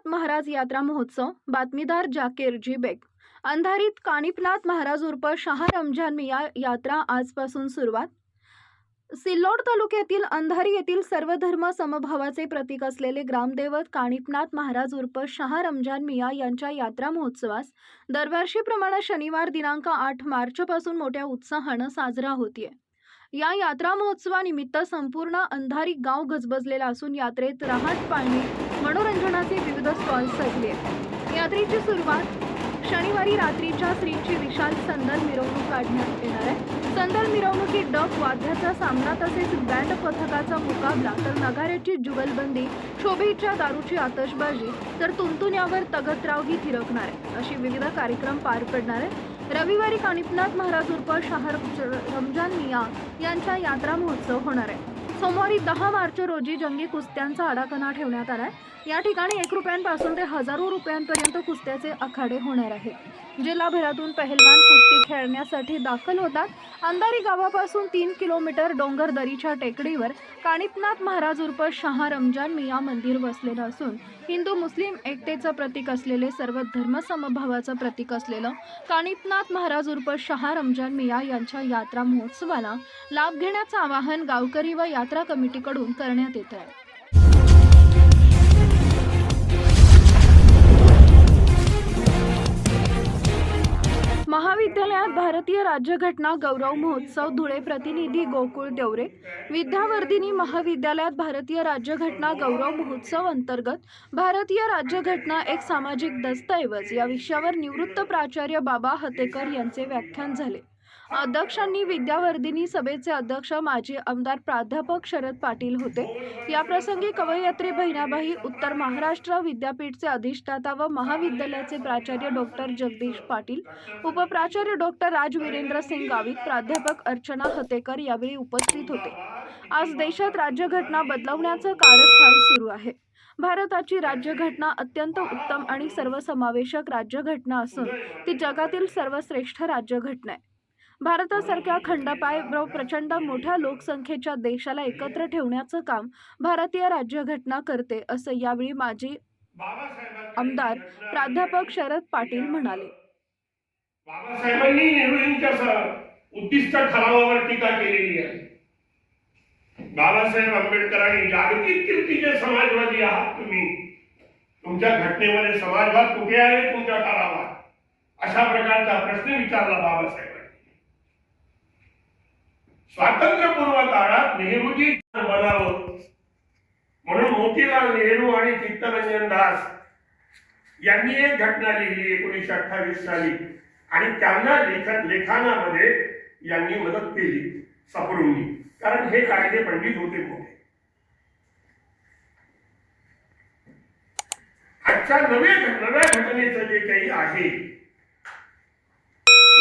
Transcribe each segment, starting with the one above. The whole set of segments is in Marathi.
कानिपनाथ महाराज यात्रा महोत्सव बातमीदार जाकेर जी बेग अंधारीत काणिपनाथ महाराज उर्फ शहा रमजान मिया यात्रा आजपासून सुरुवात. सिल्लोड तालुक्यातील अंधारी येथील सर्व धर्म समभावाचे प्रतीक असलेले ग्रामदैवत कानिपनाथ महाराज उर्फ शहा रमजान मिया यांच्या यात्रा महोत्सवास दरवर्षीप्रमाणे शनिवार दिनांक आठ मार्चपासून मोठ्या उत्साहानं साजरा होतीये. या यात्रा महोत्सवानिमित्त संपूर्ण अंधारी गाव गजबजलेला असून यात्रेत रहाट पाळणे मनोरंजनाचे विविध स्टॉल सजले आहेत. यात्रेची सुरुवात शनिवारी रात्रीच्या श्रींची विशाल संदल मिरवणूक काढण्यात येणार आहे. संदल मिरवणुकीत डफ वाद्याचा सामना तसेच बँड पथकाचा मुकाबला तर नगाऱ्याची जुगलबंदी शोभेच्या दारूची आतषबाजी तर तुंतुण्यावर तगतरावही थिरकणार आहे अशी विविध कार्यक्रम पार पडणार आहे रविवारी कानिपनाथ महाराज उर्फ शहर रमजान मिया यांचा यात्रा महोत्सव होणार आहे. सोमवारी दहा मार्च रोजी जंगी कुस्त्यांचा आडाकणा ठेवण्यात आला आहे या ठिकाणी एक रुपयांपासून ते हजारो रुपयांपर्यंत कुस्त्याचे आखाडे होणार आहेत. जिल्हाभरातून पहलवान कुस्ती खेळण्यासाठी दाखल होतात. अंधारी गावापासून तीन किलोमीटर डोंगर दरीच्या टेकडीवर काणिपनाथ महाराज उर्फ शहा रमजान मिया मंदिर वसलेलं असून हिंदू मुस्लिम एकतेचं प्रतीक असलेले सर्व धर्मसमभावाचं प्रतीक असलेलं काणिपनाथ महाराज उर्फ शहा रमजान मिया यांच्या यात्रा महोत्सवाला लाभ घेण्याचं आवाहन गावकरी व यात्रा कमिटीकडून करण्यात येत आहे. भारतीय राज्यघटना गौरव महोत्सव धुळे प्रतिनिधी गोकुळ देवरे विद्यावर्धिनी महाविद्यालयात भारतीय राज्यघटना गौरव महोत्सव अंतर्गत भारतीय राज्यघटना एक सामाजिक दस्तऐवज या विषयावर निवृत्त प्राचार्य बाबा हतेकर यांचे व्याख्यान झाले. अध्यक्षांनी विद्यावर्धिनी सभेचे अध्यक्ष माजी आमदार प्राध्यापक शरद पाटील होते. याप्रसंगी कवयित्री बहिणाबाई उत्तर महाराष्ट्र विद्यापीठचे अधिष्ठाता व महाविद्यालयाचे प्राचार्य डॉक्टर जगदीश पाटील उपप्राचार्य डॉक्टर राज वीरेंद्र सिंग गावित प्राध्यापक अर्चना हतेकर यावेळी उपस्थित होते. आज देशात राज्यघटना बदलवण्याचं कारस्थान सुरू आहे. भारताची राज्यघटना अत्यंत उत्तम आणि सर्वसमावेशक राज्यघटना असून ती जगातील सर्वश्रेष्ठ राज्यघटना आहे. भारतासारख्या खंडपाय व प्रचंड मोठ्या लोकसंख्येच्या देशाला एकत्र ठेवण्याचं काम भारतीय राज्यघटना करते असं यावेळी माजी आमदार प्राध्यापक शरद पाटील म्हणाले. बाबासाहेबांनी नेहरूजींच्या उद्दिष्ट ठरावावर टीका केलेली आहे. बाबासाहेब आंबेडकरांनी जागतिक कीर्तीचे समाजवादी आहात तुम्ही. तुमच्या घटनेमध्ये समाजवाद कुठे आहे? तुमच्या ठरावात अशा प्रकारचा प्रश्न विचारला बाबासाहेबांनी. स्वातंत्र्यपूर्व काळात नेहमी बनावं. म्हणून मोतीलाल नेहरू आणि चित्तरंजन दास यांनी एक घटना लिहिली एकोणीसशे अठ्ठावीस साली. आणि त्यांना लेखन लेखनामध्ये यांनी मदत केली सपरूंनी कारण हे कायदे पंडित होते मोठे. आजच्या नव्या नव्या घटनेचं जे काही आहे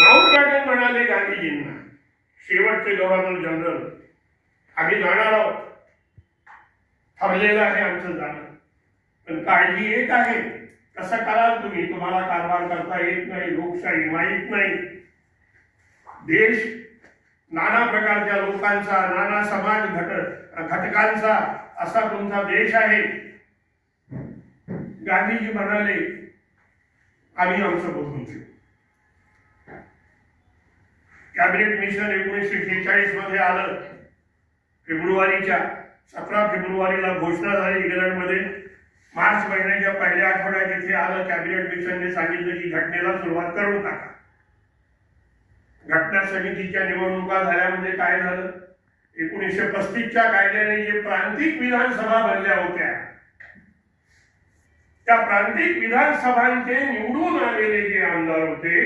माउंट बॅटन म्हणाले शेवटचे गव्हर्नर जनरल आम्ही जाणार आहोत. ठरलेलं आहे आमचं जाणं. पण काळजी एक आहे. कसं कराल तुम्ही? तुम्हाला कारभार करता येत नाही लोकशाही माहीत नाही. देश नाना प्रकारच्या लोकांचा नाना समाज घटक घटकांचा असा तुमचा देश आहे. गांधीजी म्हणाले आम्ही आमचं बघून घेऊ. कॅबिनेट मिशन एकोणीसशे शेहेचाळीसमध्ये आलं. फेब्रुवारीच्या सतरा फेब्रुवारीला घोषणा झाली इंग्लंडमध्ये. मार्च महिन्याच्या पहिल्या आठवड्यात इथे आलं कॅबिनेट मिशनने सांगितलं की घटनेला सुरुवात करून टाका घटना समितीच्या निवडणुका झाल्या म्हणजे काय झालं? एकोणीसशे पस्तीसच्या कायद्याने जे प्रांतिक विधानसभा बनल्या होत्या त्या प्रांतिक विधानसभांचे निवडून आलेले जे आमदार होते